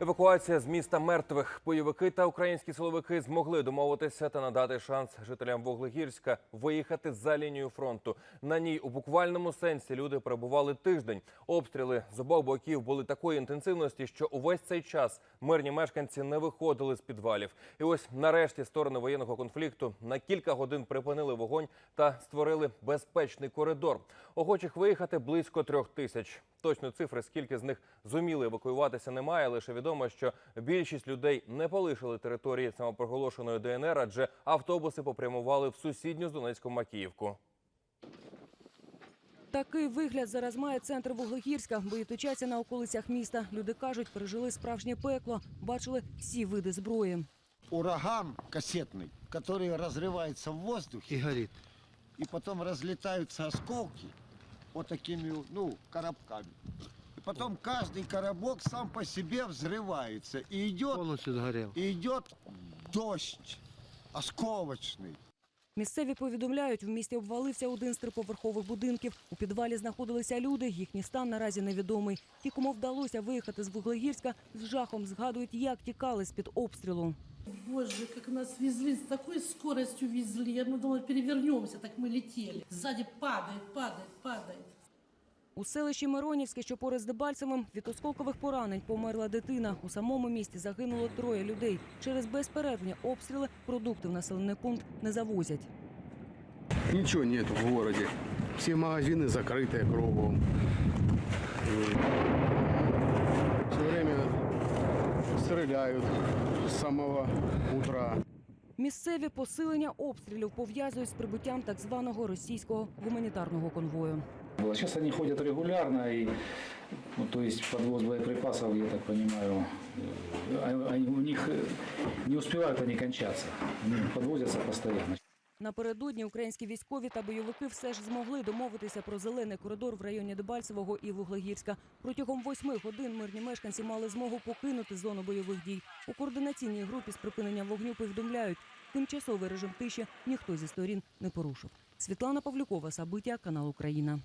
Евакуація з міста мертвих. Бойовики та українські силовики змогли домовитися та надати шанс жителям Вуглегірська виїхати за лінію фронту. На ній у буквальному сенсі люди перебували тиждень. Обстріли з обох боків були такої інтенсивності, що увесь цей час мирні мешканці не виходили з підвалів. І ось нарешті сторони воєнного конфлікту на кілька годин припинили вогонь та створили безпечний коридор. Охочих виїхати близько трьох тисяч. Точно цифри, скільки з них зуміли евакуюватися, немає. Лише відомо, що більшість людей не полишили території самопроголошеної ДНР, адже автобуси попрямували в сусідню з Донецьком Макіївку. Такий вигляд зараз має центр Вуглегірська. Бої точаться на околицях міста. Люди кажуть, пережили справжнє пекло, бачили всі види зброї. ураган кассетный, который разрывается в воздухе и горит. и потом разлетаются осколки вот такими, ну, коробками. И потом каждый коробок сам по себе взрывается. И идет, Полностью сгорел. и идет дождь осколочный. Місцеві повідомляють, в місті обвалився один з триповерхових будинків. У підвалі знаходилися люди. Їхній стан наразі невідомий. Ті, кому вдалося виїхати з Вуглегірська, з жахом згадують, як тікали з під обстрілу. Боже, как нас везли, с такой скоростью везли. Я думала, перевернемся, так мы летели. Сзади падает, падает, падает. У селищі Миронівське, що поряд з Дебальцевим, від осколкових поранень померла дитина. У самому місті загинуло троє людей. Через безперервні обстріли продукти в населений пункт не завозять. Ничего нет в городе. Все магазины закрытые кругом. Все время стреляют с самого утра. Місцеві посилення обстрілів пов'язують з прибуттям так званого російського гуманітарного конвою. было. Сейчас они ходят регулярно, и, ну, то есть подвоз боеприпасов, я так понимаю, э, они- у них э, не успевают они кончаться. Они подвозятся постоянно. Напередодні українські військові та бойовики все ж змогли домовитися про зелений коридор в районі Дебальцевого і Вуглегірська. Протягом восьми годин мирні мешканці мали змогу покинути зону бойових дій. У координаційній групі з припинення вогню повідомляють, тимчасовий режим тиші ніхто зі сторін не порушив. Світлана Павлюкова, Сабиття, канал Україна.